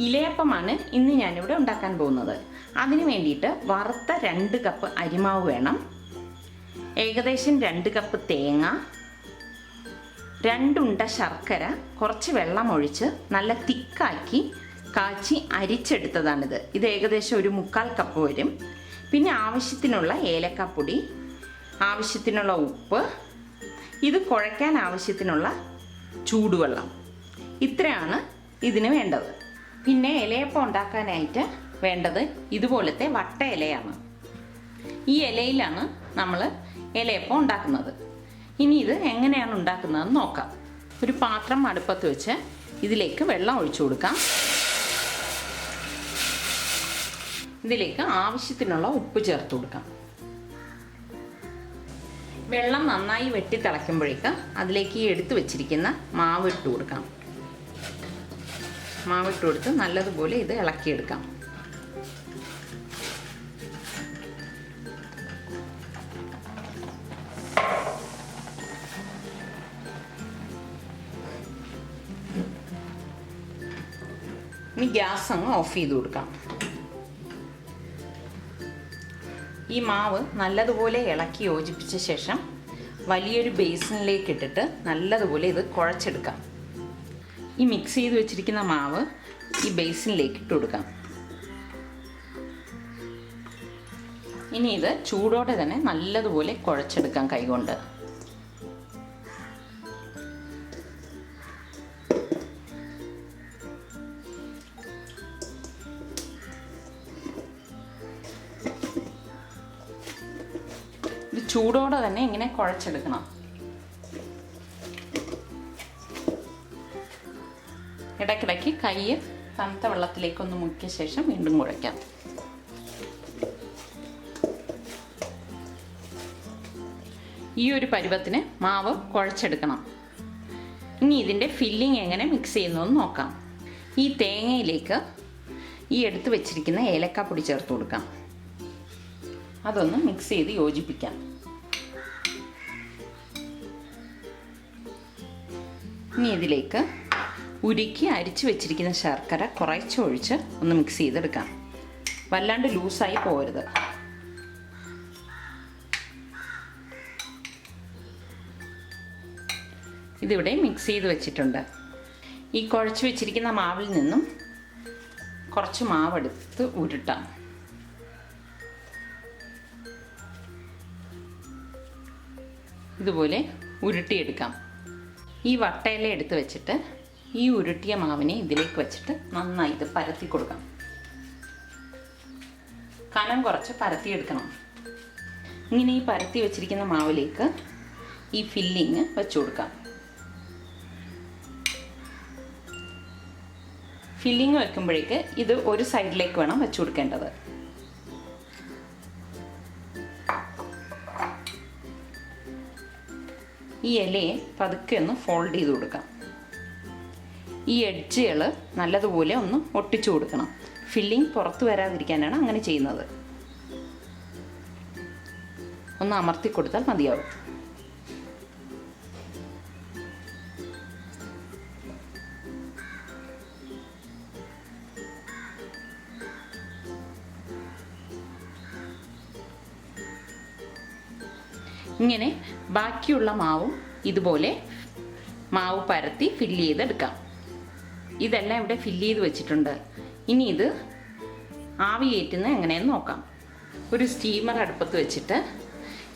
ഇലയപ്പമാണ് ഇന്ന് ഞാനിവിടെ ഉണ്ടാക്കാൻ പോകുന്നത്. അതിനു വേണ്ടിയിട്ട് വറുത്ത രണ്ട് കപ്പ് അരിമാവ് വേണം. ഏകദേശം രണ്ട് കപ്പ് തേങ്ങ രണ്ടുണ്ട ശർക്കര കുറച്ച് വെള്ളം ഒഴിച്ച് നല്ല തിക്കാക്കി കാച്ചി അരിച്ചെടുത്തതാണിത്. ഇത് ഏകദേശം ഒരു മുക്കാൽ കപ്പ് വരും. പിന്നെ ആവശ്യത്തിനുള്ള ഏലക്കാപ്പൊടി ആവശ്യത്തിനുള്ള ഉപ്പ് ഇത് കുഴയ്ക്കാൻ ആവശ്യത്തിനുള്ള ചൂടുവെള്ളം. ഇത്രയാണ് ഇതിന് വേണ്ടത്. പിന്നെ ഇലയപ്പം ഉണ്ടാക്കാനായിട്ട് വേണ്ടത് ഇതുപോലത്തെ വട്ട ഇലയാണ്. ഈ ഇലയിലാണ് നമ്മൾ ഇലയപ്പം ഉണ്ടാക്കുന്നത്. ഇനി ഇത് എങ്ങനെയാണ് ഉണ്ടാക്കുന്നതെന്ന് നോക്കാം. ഒരു പാത്രം അടുപ്പത്ത് വെച്ച് ഇതിലേക്ക് വെള്ളം ഒഴിച്ചു കൊടുക്കാം. ഇതിലേക്ക് ആവശ്യത്തിനുള്ള ഉപ്പ് ചേർത്ത് കൊടുക്കാം. വെള്ളം നന്നായി വെട്ടി തിളയ്ക്കുമ്പോഴേക്ക് അതിലേക്ക് എടുത്തു വെച്ചിരിക്കുന്ന മാവ് ഇട്ട് കൊടുക്കാം മാവ് ഇട്ട് കൊടുത്ത് നല്ലതുപോലെ ഇത് ഇളക്കിയെടുക്കാം. ഇനി ഗ്യാസ് അങ്ങ് ഓഫ് ചെയ്ത് കൊടുക്കാം. ഈ മാവ് നല്ലതുപോലെ ഇളക്കി യോജിപ്പിച്ച ശേഷം വലിയൊരു ബേസിനിലേക്ക് ഇട്ടിട്ട് നല്ലതുപോലെ ഇത് കുഴച്ചെടുക്കാം. ഈ മിക്സ് ചെയ്ത് വെച്ചിരിക്കുന്ന മാവ് ഈ ബേസിനിലേക്ക് ഇട്ട് കൊടുക്കാം. ഇനി ഇത് ചൂടോടെ തന്നെ നല്ലതുപോലെ കുഴച്ചെടുക്കാം കൈകൊണ്ട്. ചൂടോടെ തന്നെ ഇങ്ങനെ കുഴച്ചെടുക്കണം. ഇടയ്ക്കിടയ്ക്ക് കൈ തണുത്ത വെള്ളത്തിലേക്കൊന്ന് മുക്കിയ ശേഷം വീണ്ടും കുഴയ്ക്കാം. ഈ ഒരു പരുവത്തിന് മാവ് കുഴച്ചെടുക്കണം. ഇനി ഇതിന്റെ ഫില്ലിംഗ് എങ്ങനെ മിക്സ് ചെയ്യുന്നതെന്ന് നോക്കാം. ഈ തേങ്ങയിലേക്ക് ഈ എടുത്ത് വെച്ചിരിക്കുന്ന ഏലക്കാപ്പൊടി ചേർത്ത് കൊടുക്കാം. അതൊന്ന് മിക്സ് ചെയ്ത് യോജിപ്പിക്കാം. ഇനി ഇതിലേക്ക് ഉരുക്കി അരിച്ചു വെച്ചിരിക്കുന്ന ശർക്കര കുറച്ച് ഒഴിച്ച് ഒന്ന് മിക്സ് ചെയ്തെടുക്കാം. വല്ലാണ്ട് ലൂസായി പോരുത് ഇതിവിടെ മിക്സ് ചെയ്ത് വെച്ചിട്ടുണ്ട്. ഈ കുഴച്ച് വെച്ചിരിക്കുന്ന മാവിൽ നിന്നും കുറച്ച് മാവെടുത്ത് ഉരുട്ടാം. ഇതുപോലെ ഉരുട്ടിയെടുക്കാം. ഈ വട്ടയില എടുത്ത് വെച്ചിട്ട് ഈ ഉരുട്ടിയ മാവിനെ ഇതിലേക്ക് വെച്ചിട്ട് നന്നായി ഇത് പരത്തി കൊടുക്കാം. കനം കുറച്ച് പരത്തിയെടുക്കണം ഇങ്ങനെ ഈ പരത്തി വെച്ചിരിക്കുന്ന മാവിലേക്ക് ഈ ഫില്ലിങ് വെച്ചു കൊടുക്കാം. ഫില്ലിങ് വെക്കുമ്പോഴേക്ക് ഇത് ഒരു സൈഡിലേക്ക് വേണം വെച്ചു കൊടുക്കേണ്ടത്. ഈ ഇലയെ പതുക്കെ ഒന്ന് ഫോൾഡ് ചെയ്ത് കൊടുക്കാം. ഈ എഡ്ജുകൾ നല്ലതുപോലെ ഒന്ന് ഒട്ടിച്ചു കൊടുക്കണം. ഫില്ലിംഗ് പുറത്തു വരാതിരിക്കാനാണ് അങ്ങനെ ചെയ്യുന്നത്. ഒന്ന് അമർത്തി കൊടുത്താൽ മതിയാവും. ഇങ്ങനെ ബാക്കിയുള്ള മാവും ഇതുപോലെ മാവ് പരത്തി ഫില്ല് ചെയ്തെടുക്കാം. ഇതെല്ലാം ഇവിടെ ഫില്ല് ചെയ്ത് വെച്ചിട്ടുണ്ട്. ഇനി ഇത് ആവി കയറ്റുന്നത് എങ്ങനെയെന്ന് നോക്കാം. ഒരു സ്റ്റീമർ അടുപ്പത്ത് വെച്ചിട്ട്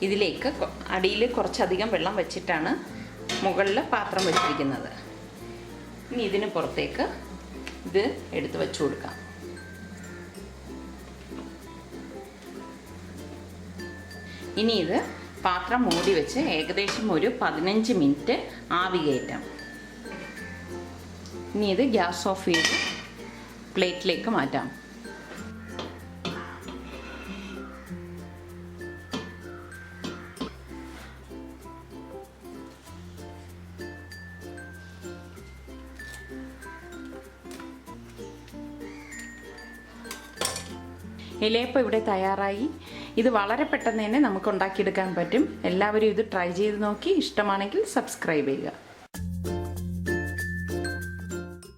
ഇതിലേക്ക് അടിയിൽ കുറച്ചധികം വെള്ളം വെച്ചിട്ടാണ് മുകളിൽ പാത്രം വെച്ചിരിക്കുന്നത്. ഇനി ഇതിന് പുറത്തേക്ക് ഇത് എടുത്ത് വെച്ചു കൊടുക്കാം. ഇനി ഇത് പാത്രം മൂടി വെച്ച് ഏകദേശം ഒരു പതിനഞ്ച് മിനിറ്റ് ആവി കയറ്റാം. ഇനി ഇത് ഗ്യാസ് ഓഫ് ചെയ്ത് പ്ലേറ്റിലേക്ക് മാറ്റാം. ഇലയപ്പം ഇവിടെ തയ്യാറായി. ഇത് വളരെ പെട്ടെന്ന് തന്നെ നമുക്ക് ഉണ്ടാക്കിയെടുക്കാൻ പറ്റും. എല്ലാവരും ഇത് ട്രൈ ചെയ്ത് നോക്കി. ഇഷ്ടമാണെങ്കിൽ സബ്സ്ക്രൈബ് ചെയ്യുക.